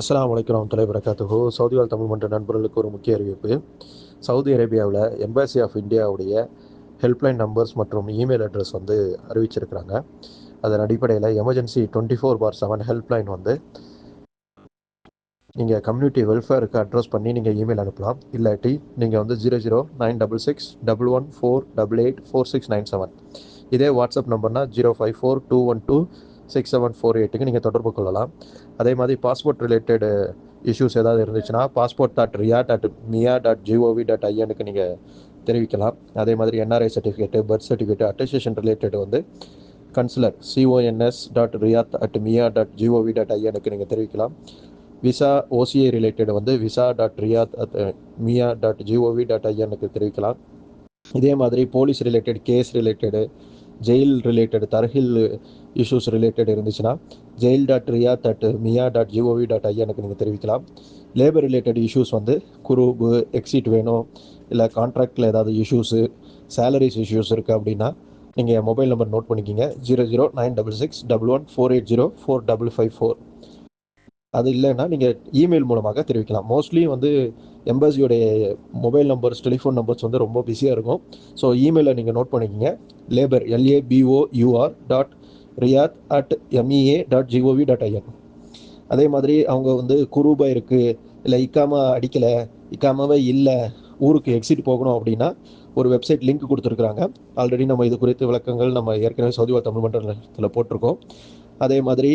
அஸ்லாம் வலைக்கம் வரமத்துல்லாஹி வரகாத்துஹு சவுதி வாழ் தமிழ் மன்ற நண்பர்களுக்கு ஒரு முக்கிய அறிவிப்பு. சவுதி அரேபியாவில் எம்பசி ஆஃப் இந்தியாவுடைய ஹெல்ப்லைன் நம்பர்ஸ் மற்றும் இமெயில் அட்ரஸ் வந்து அறிவிச்சிருக்கிறாங்க. அதன் அடிப்படையில் emergency twenty four by seven helpline வந்து நீங்கள் கம்யூனிட்டி வெல்ஃபேருக்கு அட்ரஸ் பண்ணி நீங்கள் இமெயில் அனுப்பலாம். இல்லாட்டி நீங்கள் வந்து zero zero nine double six double one four double eight four six nine seven இதே WhatsApp நம்பர்னால் zero five four two one two six seven four எயிட்டுக்கு நீங்கள் தொடர்பு கொள்ளலாம். அதே மாதிரி பாஸ்போர்ட் ரிலேட்டடு இஷ்யூஸ் ஏதாவது இருந்துச்சுன்னா passport dot Riyadh dot MEA dot GOV dot ஐஎனுக்கு நீங்கள் தெரிவிக்கலாம். அதே மாதிரி NRI certificate birth certificate attestation related வந்து consular CONS dot Riyadh at MEA dot GOV dot ஐஎனுக்கு நீங்கள் தெரிவிக்கலாம். விசா ஓசிஐ ரிலேட்டட் வந்து visa dot Riyadh at MEA dot GOV dot ஐஎனுக்கு தெரிவிக்கலாம். இதே மாதிரி police related case related jail related தரஹில் issues related இருந்துச்சுன்னா jail dot Riyadh dot MEA dot GOV dot ஐஎனுக்கு நீங்கள் தெரிவிக்கலாம். Labour related issues வந்து குரூப்பு எக்ஸிட் வேணும் இல்லை கான்ட்ராக்டில் ஏதாவது இஷ்யூஸு சேலரிஸ் இஷ்யூஸ் இருக்குது அப்படின்னா நீங்கள் மொபைல் நம்பர் நோட் பண்ணிக்கிங்க. Zero zero nine double six double one four eight zero four double five four அது இல்லைன்னா நீங்கள் இமெயில் மூலமாக தெரிவிக்கலாம். மோஸ்ட்லி வந்து எம்பசியோடைய மொபைல் நம்பர்ஸ் டெலிஃபோன் நம்பர்ஸ் வந்து ரொம்ப பிஸியாக இருக்கும். ஸோ இமெயிலில் நீங்கள் நோட் பண்ணிக்கிங்க. Labour LABO UR dot Riyadh at MEA dot GOV dot IN அதே மாதிரி அவங்க வந்து குரூபா இருக்குது இல்லை இக்காமா அடிக்கலை இக்காமாவே இல்லை ஊருக்கு எக்ஸிட் போகணும் அப்படின்னா ஒரு வெப்சைட் லிங்க் கொடுத்துருக்குறாங்க. ஆல்ரெடி நம்ம இது குறித்து விளக்கங்கள் நம்ம ஏற்கனவே சவுதிவா தமிழ் மன்றத்தில் போட்டிருக்கோம். அதே மாதிரி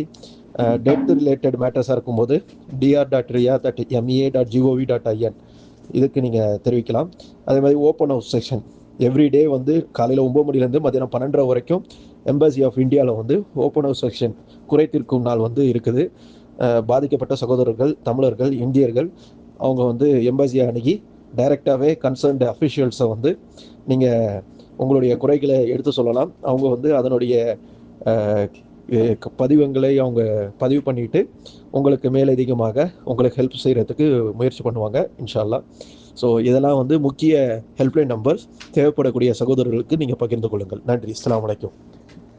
டெத் ரிலேட்டட் மேட்டர்ஸாக இருக்கும்போது DR dot Riyadh dot MEA dot GOV dot IN இதுக்கு நீங்கள் தெரிவிக்கலாம். அதே மாதிரி ஓப்பன் ஹவுஸ் செக்ஷன் எவ்ரிடே வந்து காலையில் ஒம்பது மணிலேருந்து மதியானம் பன்னெண்டரை வரைக்கும் எம்பசி ஆஃப் இந்தியாவில் வந்து ஓப்பன் ஹவுஸ் செக்ஷன் குறைத்திருக்கும் நாள் வந்து இருக்குது. பாதிக்கப்பட்ட சகோதரர்கள் தமிழர்கள் இந்தியர்கள் அவங்க வந்து எம்பசியை அணுகி டைரெக்டாகவே கன்சர்ன்டு அஃபிஷியல்ஸை வந்து நீங்கள் உங்களுடைய குறைகளை எடுத்து சொல்லலாம். அவங்க வந்து அதனுடைய பதிவங்களை அவங்க பதிவு பண்ணிட்டு உங்களுக்கு மேலதிகமாக உங்களுக்கு ஹெல்ப் செய்கிறதுக்கு முயற்சி பண்ணுவாங்க இன்ஷால்லா. ஸோ இதெல்லாம் வந்து முக்கிய ஹெல்ப்லைன் நம்பர்ஸ் தேவைப்படக்கூடிய சகோதரர்களுக்கு நீங்கள் பகிர்ந்து கொள்ளுங்கள். நன்றி. அஸ்லாம் வலைக்கம்